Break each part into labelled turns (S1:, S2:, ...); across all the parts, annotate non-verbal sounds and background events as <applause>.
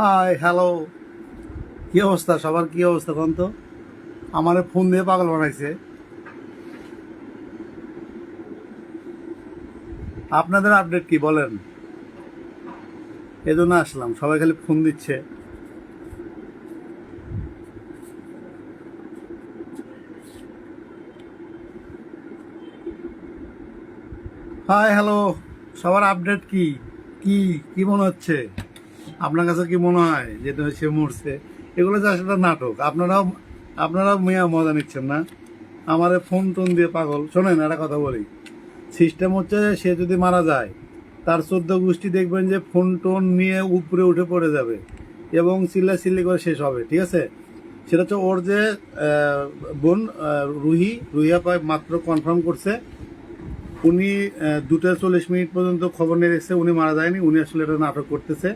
S1: Hi hello কি অবস্থা? সবার কি অবস্থা কোন তো? আমার ফোন দিয়ে পাগল বানাইছে। আপনাদের আপডেট কি বলেন? এজন্য আসলাম, সবাই খালি ফোন দিচ্ছে। হাই হ্যালো সবার আপডেট কি? কি কি মনে হচ্ছে? আপনার কাছে কি মনে হয় যেটা সে মরছে? এগুলো তো আসলে নাটক, আপনারাও আপনারাও মেয়া মজা নিচ্ছেন না? আমার ফোন টোন দিয়ে পাগল। শোনেন, একটা কথা বলি। সিস্টেম হচ্ছে যে সে যদি মারা যায়, তার চোদ্দ গোষ্ঠী দেখবেন যে ফোন টোন নিয়ে উপরে উঠে পড়ে যাবে এবং চিল্লা চিল্লি করে শেষ হবে, ঠিক আছে? সেটা হচ্ছে ওর যে বোন রুহি, রুহিয়া পায় মাত্র কনফার্ম করছে। উনি দুটা চল্লিশ মিনিট পর্যন্ত খবর নিয়ে দেখছে, উনি মারা যায়নি, উনি আসলে এটা নাটক করতেছে।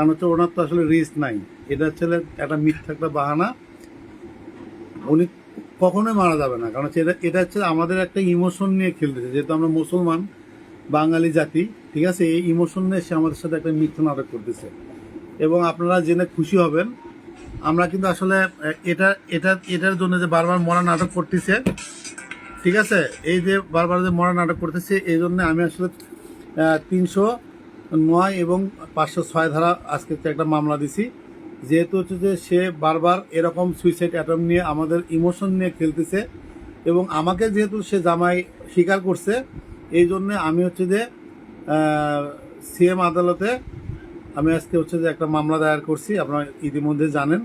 S1: কারণ হচ্ছে ওনার তো আসলে রিস্ক নাই। এটা হচ্ছে একটা মিথ্যা একটা বাহানা। উনি কখনোই মারা যাবে না। কারণ হচ্ছে এটা এটা হচ্ছে আমাদের একটা ইমোশন নিয়ে খেলতেছে। যেহেতু আমরা মুসলমান, বাঙালি জাতি, ঠিক আছে? এই ইমোশন নিয়ে সে আমাদের সাথে একটা মিথ্যা নাটক করতেছে। এবং আপনারা জেনে খুশি হবেন, আমরা কিন্তু আসলে, এটা এটা, এটার জন্য যে বারবার মরা নাটক করতেছে, ঠিক আছে? এই যে বারবার যে মরা নাটক করতেছে, এই জন্য আমি আসলে তিনশো নয় এবং পাঁচশো ছয় ধারা আজকে একটা মামলা দিছি। যেহেতু হচ্ছে যে সে বারবার এরকম সুইসাইড অ্যাটম নিয়ে আমাদের ইমোশন নিয়ে খেলতেছে এবং আমাকে যেহেতু সে জামাই স্বীকার করছে, এই জন্যে আমি হচ্ছে যে সিএম আদালতে আমি আজকে হচ্ছে যে একটা মামলা দায়ের করছি, আপনারা ইতিমধ্যে জানেন।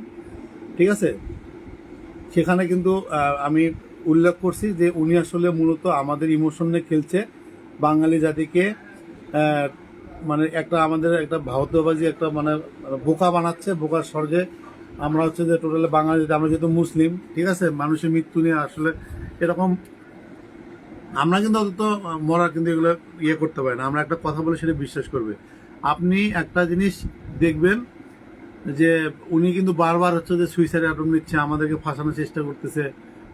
S1: ঠিক আছে? সেখানে কিন্তু আমি উল্লেখ করছি যে উনি আসলে মূলত আমাদের ইমোশন নিয়ে খেলছে। বাঙালি জাতিকে মানে একটা আমাদের একটা ভারতবাজি একটা মানে বোকা বানাচ্ছে, বোকার স্বর্গে। আমরা হচ্ছে যে টোটালি বাঙালি, আমরা যেহেতু মুসলিম, ঠিক আছে? মানুষের মৃত্যু নিয়ে আসলে এরকম আমরা কিন্তু অত মরা কিন্তু এগুলো ইয়ে করতে পারি না। আমরা একটা কথা বলে সেটা বিশ্বাস করবে। আপনি একটা জিনিস দেখবেন যে উনি কিন্তু বারবার হচ্ছে যে সুইসাইড অ্যাটম নিচ্ছে, আমাদেরকে ফাঁসানোর চেষ্টা করতেছে।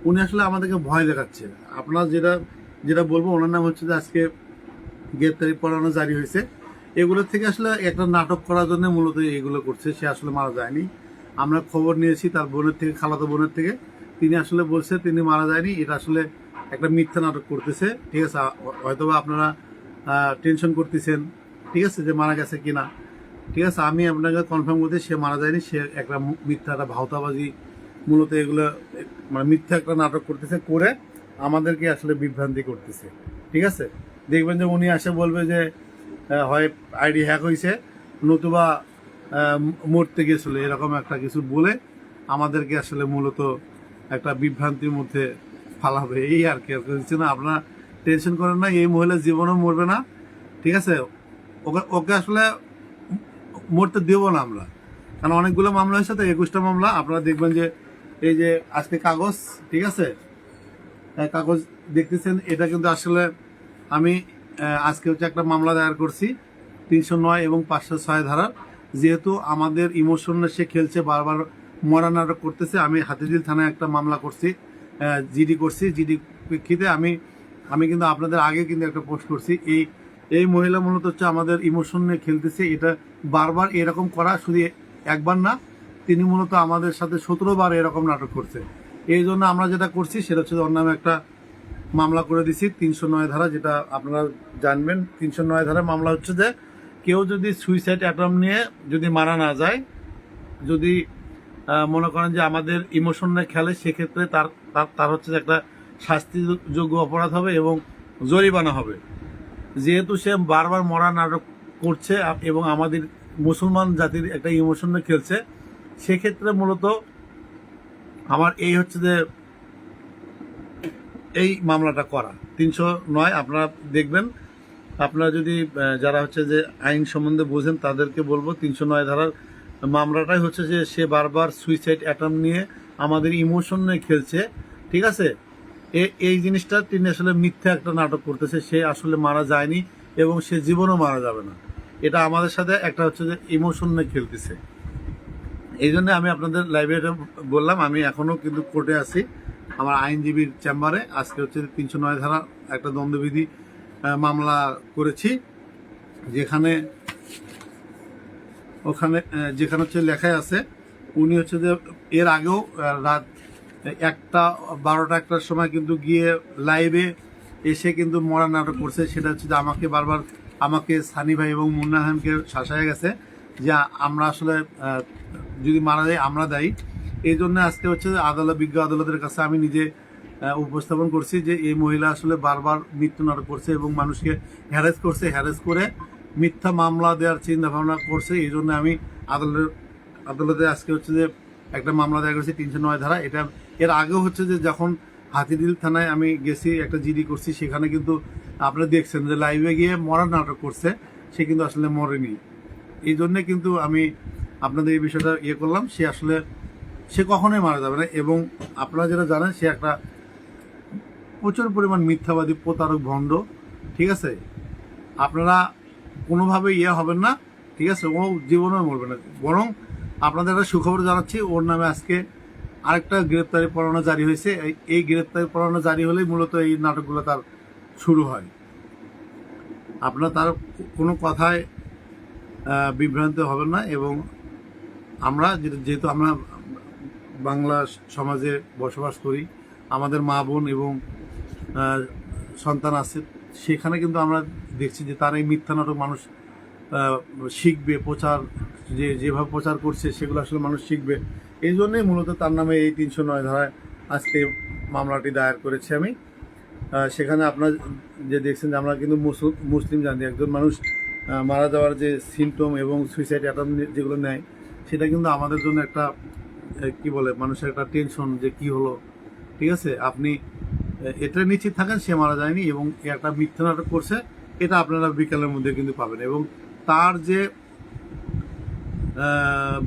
S1: উনি আসলে আমাদেরকে ভয় দেখাচ্ছে। আপনার যেটা যেটা বলব, ওনার নাম হচ্ছে যে আজকে গ্রেপ্তারি পড়ানো জারি হয়েছে। এগুলোর থেকে আসলে একটা নাটক করার জন্য মূলত এগুলো করছে, সে আসলে মারা যায়নি। আমরা খবর নিয়েছি তার বোনের থেকে, খালাতো বোনের থেকে। তিনি আসলে বলছে, তিনি মারা যায়নি। এটা আসলে একটা মিথ্যা নাটক করতেছে, ঠিক আছে? হয়তোবা আপনারা টেনশন করতেছেন, ঠিক আছে, যে মারা গেছে কিনা। ঠিক আছে, আমি আপনাকে কনফার্ম করতে সে মারা যায়নি, সে একটা মিথ্যা একটা ভাওতাবাজি মূলত এগুলো মানে মিথ্যা একটা নাটক করতেছে, করে আমাদেরকে আসলে বিভ্রান্তি করতেছে, ঠিক আছে? দেখবেন যে উনি আসে বলবে যে হয় আইডি হ্যাক হয়েছে নতুবা মরতে গেছিল, এরকম একটা কিছু বলে আমাদেরকে আসলে মূলত একটা বিভ্রান্তির মধ্যে ফালাবে। এই আর কি, আর কিছু না, আপনারা টেনশন করেন না, এই মহিলা জীবনও মরবে না, ঠিক আছে? ওকে ওকে আসলে মরতে দেবো না আমরা, কারণ অনেকগুলো মামলা হয়েছে, তো একুশটা মামলা, আপনারা দেখবেন যে, এই যে আজকে কাগজ, ঠিক আছে? কাগজ দেখতেছেন, এটা কিন্তু আসলে আমি আজকে হচ্ছে একটা মামলা দায়ের করছি, তিনশো নয় এবং পাঁচশো ছয় ধারার যেহেতু আমাদের ইমোশনে সে খেলছে, বারবার মরা নাটক করতেছে, আমি হাতিঝিল থানায় একটা মামলা করছি জিডি করছি। জিডি প্রেক্ষিতে আমি আমি কিন্তু আপনাদের আগে কিন্তু একটা পোস্ট করছি। এই এই মহিলা মূলত হচ্ছে আমাদের ইমোশন নিয়ে খেলতেছে, এটা বারবার এরকম করা শুধু একবার না, তিনি মূলত আমাদের সাথে সতেরো বার এরকম নাটক করছে। এই জন্য আমরা যেটা করছি, সেটা হচ্ছে ওর নামে একটা মামলা করে দিছি, তিনশো নয় ধারা যেটা আপনারা জানবেন। তিনশো নয় ধারা মামলা হচ্ছে যে, কেউ যদি সুইসাইড অ্যাটম নিয়ে যদি মারা না যায়, যদি মনে করেন যে আমাদের ইমোশন খেলে, সেক্ষেত্রে তার, তার- হচ্ছে একটা শাস্তিযোগ্য অপরাধ হবে এবং জরিমানা হবে। যেহেতু সে বারবার মরা নাটক করছে এবং আমাদের মুসলমান জাতির একটা ইমোশন খেলছে, সেক্ষেত্রে মূলত আমার এই হচ্ছে যে এই মামলাটা করা তিনশো নয়, আপনারা দেখবেন। আপনারা যদি যারা হচ্ছে যে আইন সম্বন্ধে বোঝেন, তাদেরকে বলব তিনশো নয় ধারার মামলাটাই হচ্ছে যে সে বারবার সুইসাইড অ্যাটম নিয়ে আমাদের ইমোশন নিয়ে খেলছে, ঠিক আছে? এ- এই জিনিসটা তিনি আসলে মিথ্যা একটা নাটক করতেছে, সে আসলে মারা যায়নি এবং সে জীবনও মারা যাবে না। এটা আমাদের সাথে একটা হচ্ছে যে ইমোশন নিয়ে খেলতেছে। এই জন্য আমি আপনাদের লাইব্রেরিতে বললাম, আমি এখনও কিন্তু কোর্টে আছি। আমার আইনজীবীর চেম্বারে আজকে হচ্ছে তিনশো নয় ধারা একটা দ্বন্দ্ববিধি মামলা করেছি। যেখানে, ওখানে যেখানে হচ্ছে লেখায় আছে, উনি হচ্ছে যে এর আগেও রাত একটা, বারোটা একটার সময় কিন্তু গিয়ে লাইভে এসে কিন্তু মরা নাটক করছে। সেটা হচ্ছে যে আমাকে বারবার, আমাকে সানি ভাই এবং মুন্না খানকে শাসায় গেছে যে আমরা আসলে যদি মারা যায় আমরা দায়ী। এই জন্য আজকে হচ্ছে আদালত, বিজ্ঞ আদালতের কাছে আমি নিজে উপস্থাপন করছি যে এই মহিলা আসলে বারবার মৃত্যু নাটক করছে এবং মানুষকে হ্যারেস করছে হ্যারেস করে মিথ্যা মামলা দেওয়ার চিন্তা ভাবনা করছে। এই জন্য আমি আদালতের আদালতে আজকে হচ্ছে যে একটা মামলা দেওয়া করেছি, তিনশো নয় ধারা। এটা এর আগেও হচ্ছে যে যখন হাতিদিল থানায় আমি গেছি, একটা জিডি করছি, সেখানে কিন্তু আপনারা দেখছেন যে লাইভে গিয়ে মরার নাটক করছে। সে কিন্তু আসলে মরেনি। এই জন্যে কিন্তু আমি আপনাদের এই বিষয়টা ইয়ে করলাম। সে আসলে সে কখনোই মারা যাবে না। এবং আপনারা যেটা জানেন, সে একটা প্রচুর পরিমাণ মিথ্যাবাদী, প্রতারক, ভণ্ড, ঠিক আছে? আপনারা কোনোভাবে ইয়ে হবেন না, ঠিক আছে? ও জীবনে মরবে না। বরং আপনাদের একটা সুখবর জানাচ্ছি, ওর নামে আজকে আরেকটা গ্রেপ্তারি পরোয়ানা জারি হয়েছে। এই- গ্রেপ্তারি পরোয়ানা জারি হলেই মূলত এই নাটকগুলো তার শুরু হয়। আপনারা তার কোনো কথায় বিভ্রান্ত হবেন না এবং আমরা যেহেতু আমরা বাংলা সমাজে বসবাস করি। আমাদের মা বোন এবং সন্তান আছে। সেখানে কিন্তু আমরা দেখছি যে তার এই মিথ্যা নাটক মানুষ শিখবে, প্রচার, যে, যেভাবে প্রচার করছে, সেগুলো আসলে মানুষ শিখবে। এই জন্যই মূলত তার নামে এই তিনশো নয় ধারায় আজকে মামলাটি দায়ের করেছি আমি। সেখানে আপনার যে দেখছেন যে আমরা কিন্তু মুসল- মুসলিম জানি একজন মানুষ মারা যাওয়ার যে সিমটম এবং সুইসাইড অ্যাটাম যেগুলো নেয়, সেটা কিন্তু আমাদের জন্য একটা কি বলে, মানুষের একটা টেনশন যে কি হলো। ঠিক আছে? আপনি এটা নিশ্চিত থাকেন সে মারা যায়নি এবং একটা মিথ্যা নাটক করছে, এটা আপনারা বিকালের মধ্যে কিন্তু পাবেন। এবং তার যে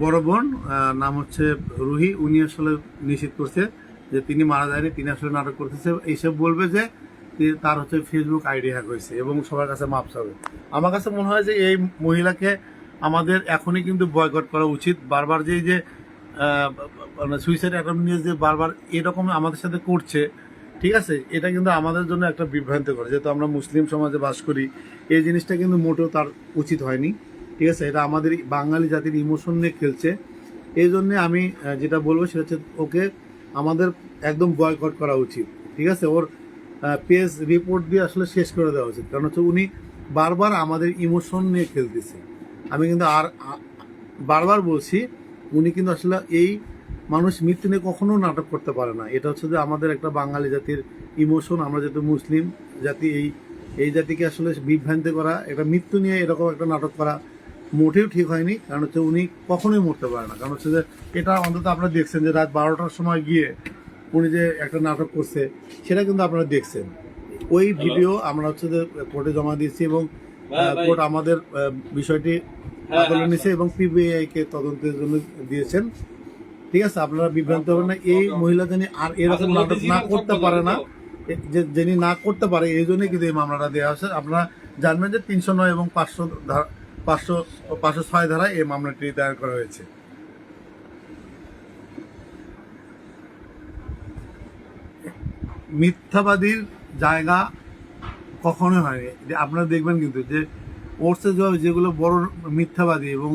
S1: বড় বোন নাম হচ্ছে রুহি, উনি আসলে নিশ্চিত করছে যে তিনি মারা যায়নি, তিনি আসলে নাটক করতেছে। এইসব বলবে যে তার হচ্ছে ফেসবুক আইডি হ্যাক হয়েছে এবং সবার কাছে মাপ চাবে। আমার কাছে মনে হয় যে এই মহিলাকে আমাদের এখনই কিন্তু বয়কট করা উচিত। বারবার যে যে মানে সুইসাইড অ্যাটেম্প নিয়ে যে বারবার এরকম আমাদের সাথে করছে, ঠিক আছে? এটা কিন্তু আমাদের জন্য একটা বিভ্রান্ত করে যেহেতু আমরা মুসলিম সমাজে বাস করি, এই জিনিসটা কিন্তু মোটেও তার উচিত হয়নি, ঠিক আছে? এটা আমাদের বাঙালি জাতির ইমোশন নিয়ে খেলছে। এই জন্যে আমি যেটা বলব সেটা হচ্ছে ওকে আমাদের একদম বয়কট করা উচিত, ঠিক আছে? ওর পেজ রিপোর্ট দিয়ে আসলে শেষ করে দেওয়া উচিত, কারণ হচ্ছে উনি বারবার আমাদের ইমোশন নিয়ে খেলতেছে। আমি কিন্তু আর বারবার বলছি উনি কিন্তু আসলে এই মানুষ মৃত্যু নিয়ে কখনো নাটক করতে পারে না। এটা হচ্ছে যে আমাদের একটা বাঙালি জাতির ইমোশন আমরা যেহেতু মুসলিম জাতি এই এই জাতিকে আসলে বিভ্রান্ত করা একটা মৃত্যু নিয়ে এরকম একটা নাটক করা মোটেও ঠিক হয়নি। কারণ হচ্ছে উনি কখনোই মরতে পারে না। কারণ হচ্ছে যে এটা অন্তত আপনারা দেখছেন যে রাত বারোটার সময় গিয়ে উনি যে একটা নাটক করছে সেটা কিন্তু আপনারা দেখছেন। ওই ভিডিও আমরা হচ্ছে যে কোর্টে জমা দিয়েছি এবং কোর্ট আমাদের বিষয়টি আদালতে নিয়েছে এবং পিবিআই কে তদন্তের জন্য দিয়েছেন। ঠিক আছে আপনারা বিভ্রান্ত হবেন না। এই মহিলা যিনি আর এরকম নাটক না করতে পারে না যে যিনি না করতে পারে এই জন্যই কিন্তু এই মামলাটা দেওয়া হয়েছে। আপনারা জানবেন যে তিনশো নয় এবং পাঁচশো পাঁচশো পাঁচশো ছয় ধারায় এই মামলাটি দায়ের করা হয়েছে। মিথ্যাবাদীর জায়গা কখনোই হয়নি। আপনারা দেখবেন কিন্তু যে ওরসে যেগুলো বড় মিথ্যাবাদী এবং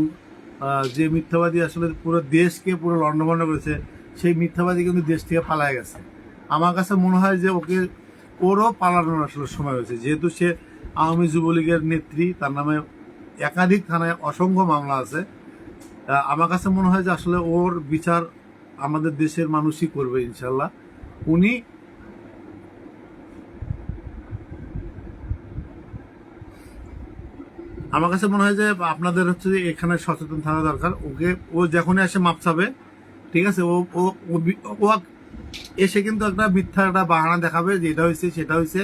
S1: যে মিথ্যাবাদী আসলে পুরো দেশকে পুরো লণ্ডভণ্ড করেছে, সেই মিথ্যাবাদী কিন্তু দেশ থেকে পালায় গেছে। আমার কাছে মনে হয় যে ওকে ওরও পালানোর আসলে সময় হয়েছে। যেহেতু সে আওয়ামী যুবলীগের নেত্রী, তার নামে একাধিক থানায় অসংখ্য মামলা আছে। আমার কাছে মনে হয় যে আসলে ওর বিচার আমাদের দেশের মানুষই করবে ইনশাল্লাহ উনি আমার কাছে মনে হয় যে আপনাদের হচ্ছে যে এখানে সচেতন থাকা দরকার। ওকে, ও যখনই এসে মাপ চাবে, ঠিক আছে? ও ও এসে কিন্তু একটা মিথ্যা একটা বাহানা দেখাবে যে এটা হয়েছে সেটা হয়েছে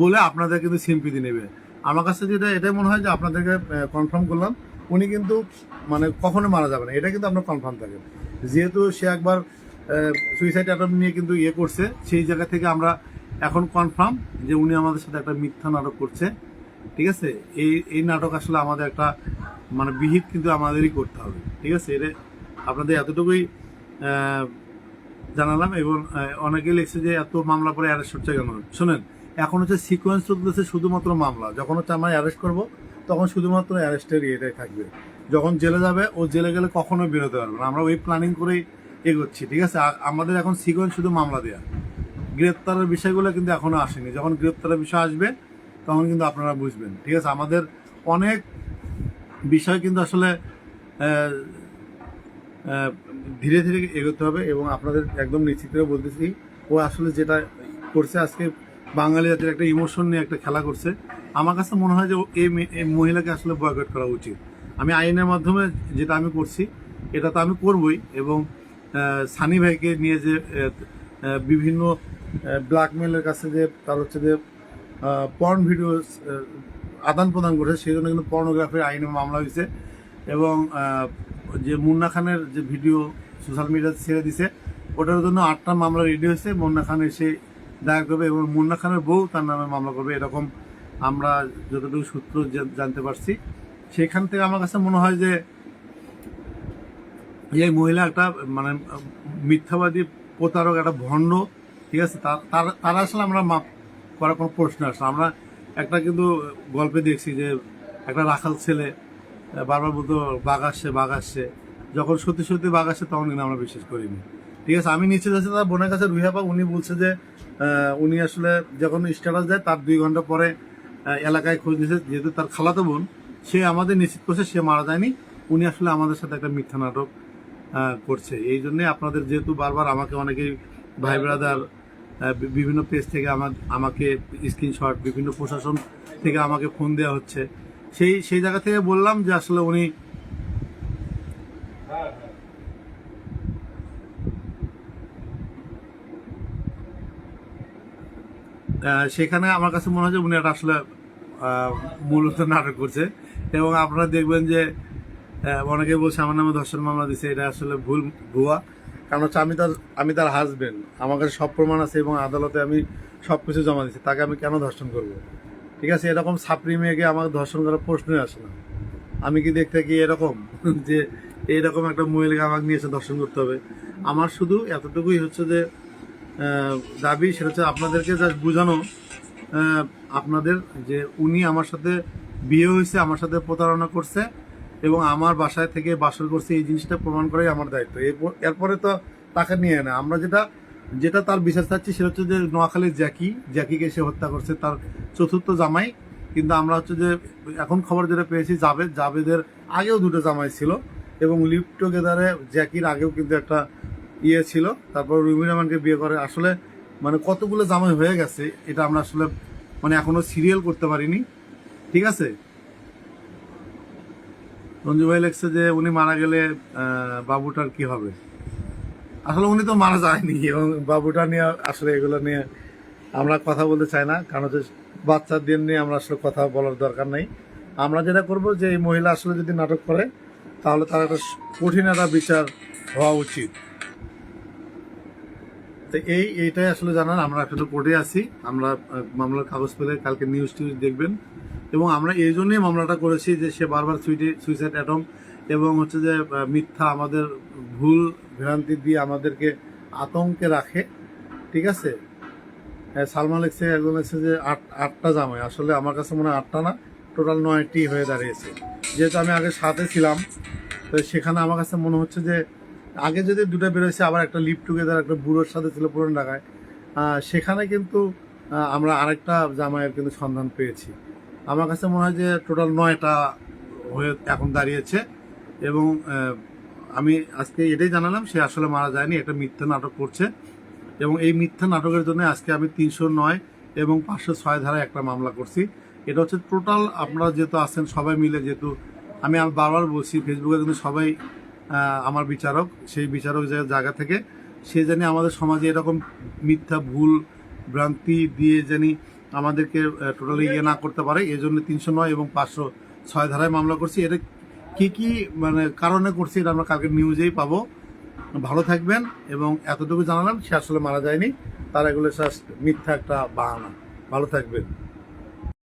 S1: বলে আপনাদের কিন্তু সিম্পিতি নেবে। আমার কাছে যেটা, এটাই মনে হয় যে আপনাদেরকে কনফার্ম করলাম, উনি কিন্তু মানে কখনো মারা যাবে না। এটা কিন্তু আপনার কনফার্ম থাকে। যেহেতু সে একবার সুইসাইড অ্যাটেম্প নিয়ে কিন্তু ইয়ে করছে, সেই জায়গা থেকে আমরা এখন কনফার্ম যে উনি আমাদের সাথে একটা মিথ্যা নাটক করছে। ঠিক আছে? এই এই নাটক আসলে আমাদের একটা মানে বিহিত কিন্তু আমাদেরই করতে হবে, ঠিক আছে? এটা আপনাদের এতটুকুই জানালাম এবং অনেকে লিখছে যে এত মামলা পরে অ্যারেস্ট হচ্ছে কেন? শোনেন, এখন হচ্ছে সিকোয়েন্স চলতেছে শুধুমাত্র মামলা। যখন হচ্ছে আমরা অ্যারেস্ট করব, তখন শুধুমাত্র অ্যারেস্টের ইয়েটাই থাকবে। যখন জেলে যাবে, ও জেলে গেলে কখনো বেরোতে পারবে না। আমরা ওই প্ল্যানিং করেই এগোচ্ছি, ঠিক আছে? আমাদের এখন সিকোয়েন্স শুধু মামলা দেওয়া গ্রেপ্তারের বিষয়গুলো কিন্তু এখনও আসেনি। যখন গ্রেপ্তারের বিষয় আসবে তখন কিন্তু আপনারা বুঝবেন। ঠিক আছে, আমাদের অনেক বিষয় কিন্তু আসলে ধীরে ধীরে এগোতে হবে এবং আপনাদের একদম নিশ্চিত করে বলতেছি, ও আসলে যেটা করছে আজকে বাঙালি জাতির একটা ইমোশন নিয়ে একটা খেলা করছে। আমার কাছে মনে হয় যে এই মহিলাকে আসলে বয়কট করা উচিত। আমি আইনের মাধ্যমে যেটা আমি করছি, এটা তো আমি করবই এবং সানি ভাইকে নিয়ে যে বিভিন্ন ব্ল্যাকমেলের কাছে যে, তার হচ্ছে যে পর্ন ভিডিও আদান প্রদান করেছে, সেই জন্য কিন্তু পর্নোগ্রাফির আইনে মামলা হয়েছে। এবং যে মুন্না খানের যে ভিডিও সোশ্যাল মিডিয়াতে ছেড়ে দিছে, ওটার জন্য আটটা মামলা রেডি হয়েছে। মুন্না খান এসে দায়ের করবে এবং মুন্না খানের বউ তার নামে মামলা করবে। এরকম আমরা যতটুকু সূত্র জানতে পারছি। সেখান থেকে আমার কাছে মনে হয় যে, এই মহিলা একটা মানে মিথ্যাবাদী প্রতারক, একটা ভণ্ড, ঠিক আছে? তার- আসলে আমরা মাপ করার কোনো প্রশ্ন আসে আমরা একটা কিন্তু গল্পে দেখছি যে একটা রাখাল ছেলে বারবার বলতো, বাঘ আসছে বাঘ আসছে। যখন সত্যি সত্যি বাঘ আসছে, তখন কিন্তু আমরা বিশ্বাস করিনি। ঠিক আছে, আমি নিচে যাচ্ছি, তার বোনের কাছে রুহিয়াপা উনি বলছে যে উনি আসলে যখন স্ট্যাটাস দেয়, তার দুই ঘণ্টা পরে এলাকায় খোঁজ নিয়েছে যেহেতু তার খালাতো বোন, সে আমাদের নিশ্চিত করছে, সে মারা যায়নি। উনি আসলে আমাদের সাথে একটা মিথ্যা নাটক করছে। এই জন্যে আপনাদের যেহেতু বারবার আমাকে অনেকেই ভাই ব্রাদার বিভিন্ন পেজ থেকে আমা- আমাকে স্ক্রিনশট বিভিন্ন প্রশাসন থেকে আমাকে ফোন দেওয়া হচ্ছে। সেই সেই জায়গা থেকে বললাম যে আসলে উনি সেখানে আমার কাছে মনে হয় উনি একটা আসলে মূলত নাটক করছে। এবং আপনারা দেখবেন যে অনেকে বলছে, আমার নামে ধর্ষণ মামলা দিছে। এটা আসলে ভুল, ভুয়া। কারণ হচ্ছে আমি তার আমি তার হাজবেন্ড আমার কাছে সব প্রমাণ আছে এবং আদালতে আমি সব কিছু জমা দিচ্ছি তাকে আমি কেন ধর্ষণ করব? ঠিক আছে, এরকম ছাপড়ি মেয়েকে আমাকে ধর্ষণ করার প্রশ্নই আসে না। আমি কি দেখতে কি এরকম <laughs> যে এইরকম একটা মহিলাকে আমাকে নিয়ে এসে দর্শন করতে হবে? আমার শুধু এতটুকুই হচ্ছে যে দাবি সেটা হচ্ছে আপনাদেরকে জাস্ট বোঝানো আপনাদের যে উনি আমার সাথে বিয়ে হয়েছে, আমার সাথে প্রতারণা করছে এবং আমার বাসায় থেকে বাসর করছে, এই জিনিসটা প্রমাণ করাই আমার দায়িত্ব। এরপর- তো তাকে নিয়ে না আমরা যেটা যেটা তার বিচার চাচ্ছি সেটা হচ্ছে যে নোয়াখালীর জ্যাকি, জ্যাকিকে সে হত্যা করছে তার চতুর্থ জামাই। কিন্তু আমরা হচ্ছে যে, এখন খবর যেটা পেয়েছি, জাভেদ, জাভেদের আগেও দুটো জামাই ছিল এবং লিভ টুগেদারে জ্যাকির আগেও কিন্তু একটা ইয়ে ছিল। তারপর রুমি রহমানকে বিয়ে করে। আসলে মানে কতগুলো জামাই হয়ে গেছে, এটা আমরা আসলে মানে এখনও সিরিয়াল করতে পারিনি। ঠিক আছে? রঞ্জু ভাই লেখছে যে উনি মারা গেলে বাবুটার কি হবে? আসলে উনি তো মারা যায়নি এবং বাবুটা নিয়ে আসলে এগুলো নিয়ে আমরা কথা বলতে চাই না, কারণ হচ্ছে বাচ্চাদের নিয়ে আমরা আসলে কথা বলার দরকার নেই। আমরা যেটা করব যে এই মহিলা আসলে যদি নাটক করে, তাহলে তার একটা কঠিন একটা বিচার হওয়া উচিত। তো এই, এইটাই আসলে জানান আমরা একটা কোর্টে আছি। আমরা মামলার কাগজ পেলে কালকে নিউজ টিউজ দেখবেন। এবং আমরা এই জন্যই মামলাটা করেছি যে সে বারবার সুইসাইড অ্যাটম এবং হচ্ছে যে মিথ্যা আমাদের ভুল ভ্রান্তি দিয়ে আমাদেরকে আতঙ্কে রাখে। ঠিক আছে? হ্যাঁ, সালমান লেখছে একজন লেখছে যে আট আটটা জামাই। আসলে আমার কাছে মনে হয় আটটা না টোটাল নয়টি হয়ে দাঁড়িয়েছে। যেহেতু আমি আগে সাথে ছিলাম তো সেখানে আমার কাছে মনে হচ্ছে যে আগে যদি দুটো বেরোয়েছে আবার একটা লিভ টুগেদার একটা বুড়োর সাথে ছিল পুরন ঢাকায়। সেখানে কিন্তু আমরা আরেকটা জামাইয়ের কিন্তু সন্ধান পেয়েছি। আমার কাছে মনে হয় যে টোটাল নয়টা হয়ে এখন দাঁড়িয়েছে। এবং আমি আজকে এটাই জানালাম, সে আসলে মারা যায়নি, একটা মিথ্যা নাটক করছে। এবং এই মিথ্যা নাটকের জন্য আজকে আমি তিনশো নয় এবং পাঁচশো ছয় ধারায় একটা মামলা করছি। এটা হচ্ছে টোটাল আপনারা যেহেতু আছেন, সবাই মিলে যেহেতু আমি বারবার বলছি, ফেসবুকে কিন্তু সবাই আমার বিচারক, সেই বিচারক জায়গা থেকে। সে জানি আমাদের সমাজে এরকম মিথ্যা, ভুল, ভ্রান্তি দিয়ে জানি আমাদেরকে টোটালি ইয়ে না করতে পারে এই জন্য তিনশো নয় এবং পাঁচশো ছয় ধারায় মামলা করছি। এটা কি কি মানে কারণে করছি এটা আমরা কালকে নিউজেই পাবো। ভালো থাকবেন এবং এতটুকু জানালাম, সে আসলে মারা যায়নি। তার এগুলো মিথ্যা একটা বাহানা। ভালো থাকবেন।